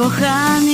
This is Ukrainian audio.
коханий.